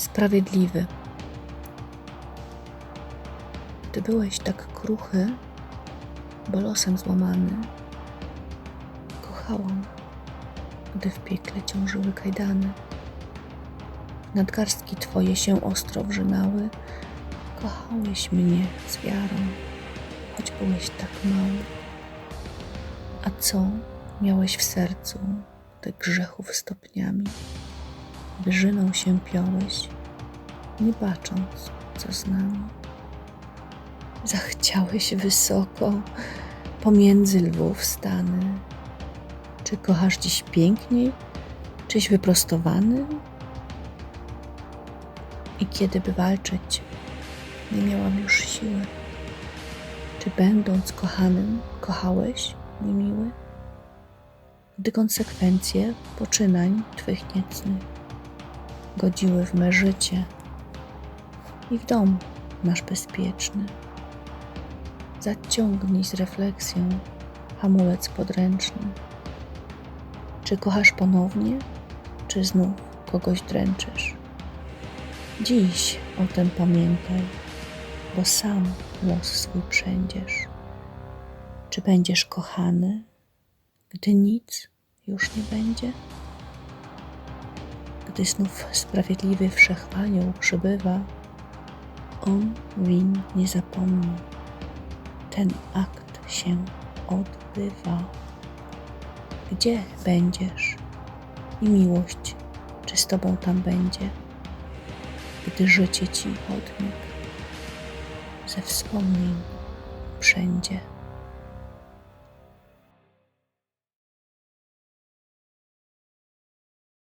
sprawiedliwy. Gdy byłeś tak kruchy, bo losem złamany, kochałam, gdy w piekle ciążyły kajdany. Nadgarstki twoje się ostro wrzynały, kochałeś mnie z wiarą, choć byłeś tak mały. A co miałeś w sercu, gdy grzechów stopniami? Wyżyną się piąłeś, nie bacząc, co z nami. Zachciałeś wysoko, pomiędzy lwów stany. Czy kochasz dziś piękniej, czyś wyprostowany? I kiedy by walczyć, nie miałam już siły. Czy będąc kochanym, kochałeś, niemiły? Gdy konsekwencje poczynań Twych niecnych godziły w me życie i w dom nasz bezpieczny. Zaciągnij z refleksją hamulec podręczny. Czy kochasz ponownie, czy znów kogoś dręczysz? Dziś o tym pamiętaj, bo sam los swój przędziesz. Czy będziesz kochany, gdy nic już nie będzie? Gdy znów sprawiedliwy wszechanioł przybywa, on win nie zapomni. Ten akt się odbywa. Gdzie będziesz i miłość, czy z tobą tam będzie, gdy życie ci odmyk ze wspomnień wszędzie.